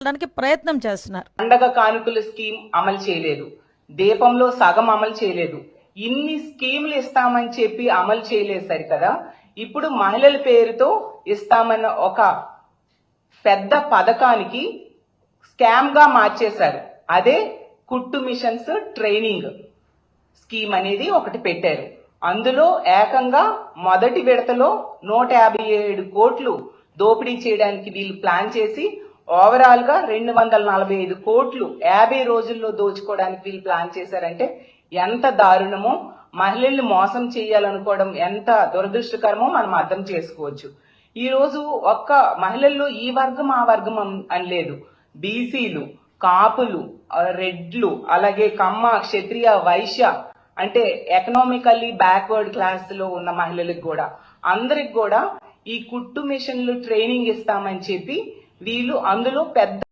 చేయడానికి ప్రయత్నం చేస్తున్నారు. పండగ కానుకల స్కీమ్ అమలు చేయలేదు. దీపంలో సగం అమలు చేయలేదు. ఇన్ని స్కీములు ఇస్తామని చెప్పి అమలు చేయలేదు సరి కదా ఇప్పుడు మహిళల పేరుతో ఇస్తామన్న ఒక పెద్ద పథకానికి స్కామ్గా మార్చేశారు. అదే కుట్టు మిషన్స్ ట్రైనింగ్ స్కీమ్ అనేది ఒకటి పెట్టారు. అందులో ఏకంగా మొదటి విడతలో నూట యాభై ఏడు కోట్లు దోపిడీ చేయడానికి వీళ్ళు ప్లాన్ చేసి ఓవరాల్గా రెండు వందల నలభై ఐదు కోట్లు యాభై రోజుల్లో దోచుకోవడానికి వీళ్ళు ప్లాన్ చేశారంటే ఎంత దారుణమో మహిళల్ని మోసం చేయాలనుకోవడం ఎంత దురదృష్టకరమో మనం అర్థం చేసుకోవచ్చు. ఈ రోజు ఒక్క మహిళల్లో ఈ వర్గం ఆ వర్గం అని లేదు బీసీలు కాపులు రెడ్లు అలాగే కమ్మ క్షత్రియ వైశ్య అంటే ఎకనామికల్లీ బ్యాక్వర్డ్ క్లాస్లో ఉన్న మహిళలకు కూడా అందరికి కూడా ఈ కుట్టు మిషన్లు ట్రైనింగ్ ఇస్తామని చెప్పి వీళ్ళు అందులో పెద్ద